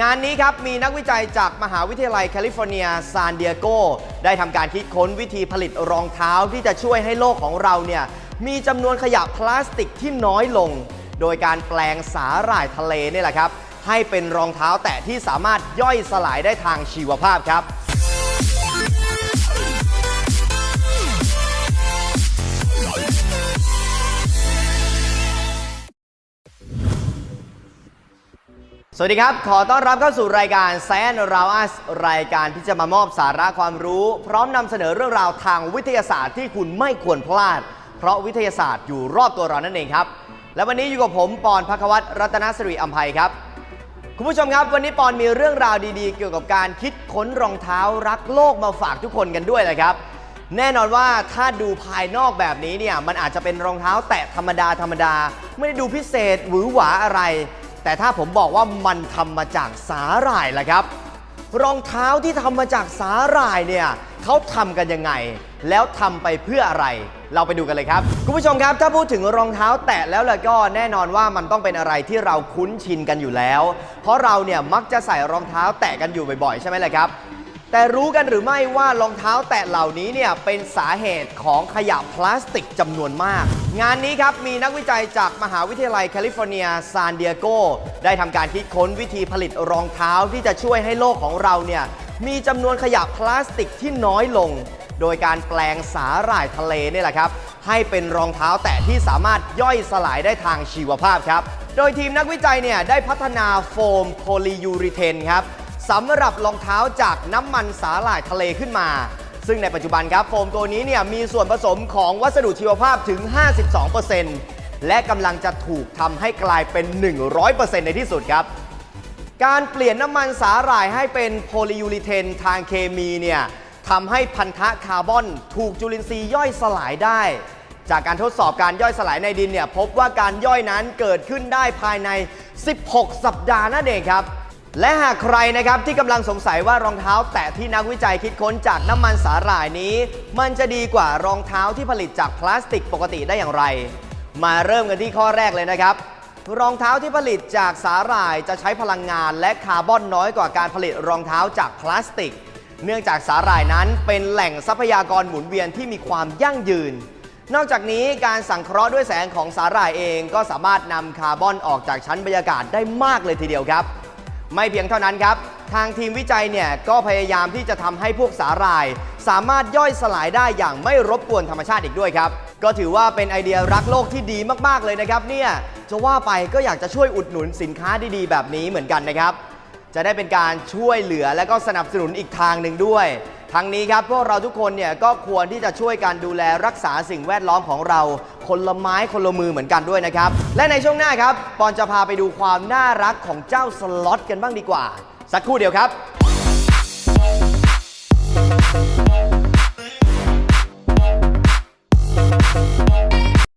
งานนี้ครับมีนักวิจัยจากมหาวิทยาลัยแคลิฟอร์เนียซานดิเอโกได้ทำการคิดค้นวิธีผลิตรองเท้าที่จะช่วยให้โลกของเราเนี่ยมีจำนวนขยะพลาสติกที่น้อยลง โดยการแปลงสาหร่ายทะเลนี่แหละครับ ให้เป็นรองเท้าแตะที่สามารถย่อยสลายได้ทางชีวภาพครับ สวัสดีครับ ขอต้อนรับเข้าสู่รายการแซนราอัสรายการที่จะมามอบสาระความรู้ พร้อมนำเสนอเรื่องราวทางวิทยาศาสตร์ที่คุณไม่ควรพลาด เพราะวิทยาศาสตร์อยู่รอบตัวเรานั่นเองครับ และวันนี้อยู่กับผมปอนพักวัตรรัตนสิริอัมภัยครับ คุณผู้ชมครับ วันนี้ปอนมีเรื่องราวดีๆ เกี่ยวกับการคิดค้นรองเท้ารักโลกมาฝากทุกคนกันด้วยนะครับ แน่นอนว่าถ้าดูภายนอกแบบนี้เนี่ยมันอาจจะเป็นรองเท้าแตะธรรมดาธรรมดา ไม่ได้ดูพิเศษหวือหวาอะไร แต่ถ้าผมบอกว่ามันทำมาจากสาหร่ายล่ะครับ รองเท้าที่ทำมาจากสาหร่ายเนี่ยเขาทำกันยังไง แล้วทำไปเพื่ออะไร เราไปดูกันเลยครับ คุณผู้ชมครับ ถ้าพูดถึงรองเท้าแตะแล้วล่ะก็แน่นอนว่ามันต้องเป็นอะไรที่เราคุ้นชินกันอยู่แล้ว เพราะเราเนี่ยมักจะใส่รองเท้าแตะกันอยู่บ่อยๆ ใช่ไหมล่ะครับ แต่รู้กันหรือไม่ว่ารองเท้าแตะเหล่านี้เนี่ยเป็นสาเหตุของขยะพลาสติกจำนวนมาก งานนี้ครับมีนักวิจัยจากมหาวิทยาลัยแคลิฟอร์เนียซานดิเอโกได้ทำการคิดค้นวิธีผลิตรองเท้าที่จะช่วยให้โลกของเราเนี่ยมีจำนวนขยะพลาสติกที่น้อยลง โดยการแปลงสาหร่ายทะเลนี่แหละครับให้เป็นรองเท้าแตะที่สามารถย่อยสลายได้ทางชีวภาพครับ โดยทีมนักวิจัยเนี่ยได้พัฒนาโฟมโพลียูริเทนครับ สำหรับรองเท้าจากน้ำมันสาหร่ายทะเลขึ้นมา ซึ่งในปัจจุบันครับโฟมตัวนี้เนี่ยมีส่วนผสมของวัสดุชีวภาพถึง 52%และกำลังจะถูกทำให้กลายเป็น 100%ในที่สุดครับ การเปลี่ยนน้ำมันสาหร่ายให้เป็นโพลียูริเทนทางเคมีเนี่ยทำให้พันธะคาร์บอนถูกจุลินทรีย์ย่อยสลายได้ จากการทดสอบการย่อยสลายในดินเนี่ยพบว่าการย่อยนั้นเกิดขึ้นได้ภายใน 16 สัปดาห์นั่นเองครับ และหากใครนะครับที่กำลังสงสัยว่ารองเท้า แตะที่นักวิจัยคิดค้นจากน้ำมันสาหร่ายนี้ มันจะดีกว่ารองเท้าที่ผลิตจากพลาสติกปกติได้อย่างไร มาเริ่มกันที่ข้อแรกเลยนะครับ รองเท้าที่ผลิตจากสาหร่ายจะใช้พลังงานและคาร์บอนน้อยกว่าการผลิตรองเท้าจากพลาสติก เนื่องจากสาหร่ายนั้นเป็นแหล่งทรัพยากรหมุนเวียนที่มีความยั่งยืน นอกจากนี้การสังเคราะห์ด้วยแสงของสาหร่ายเอง ก็สามารถนำคาร์บอนออกจากชั้นบรรยากาศได้มากเลยทีเดียวครับ ไม่เพียงเท่านั้นครับ ทางทีมวิจัยเนี่ยก็พยายามที่จะทำให้พวกสาหร่าย สามารถย่อยสลายได้อย่างไม่รบกวนธรรมชาติอีกด้วยครับ ก็ถือว่าเป็นไอเดียรักโลกที่ดีมากๆเลยนะครับเนี่ยจะว่าไปก็อยากจะช่วยอุดหนุนสินค้าดีๆ แบบนี้เหมือนกันนะครับ จะได้เป็นการช่วยเหลือและก็สนับสนุนอีกทางหนึ่งด้วย ทั้งนี้ครับพวกเราทุกคนเนี่ยก็ควรที่จะช่วยกันดูแลรักษาสิ่งแวดล้อมของเรา คนละไม้คนละมือเหมือนกันด้วยนะครับ และในช่วงหน้าครับปอนจะพาไปดูความน่ารักของเจ้าสล็อตกันบ้างดีกว่า สักครู่เดียวครับ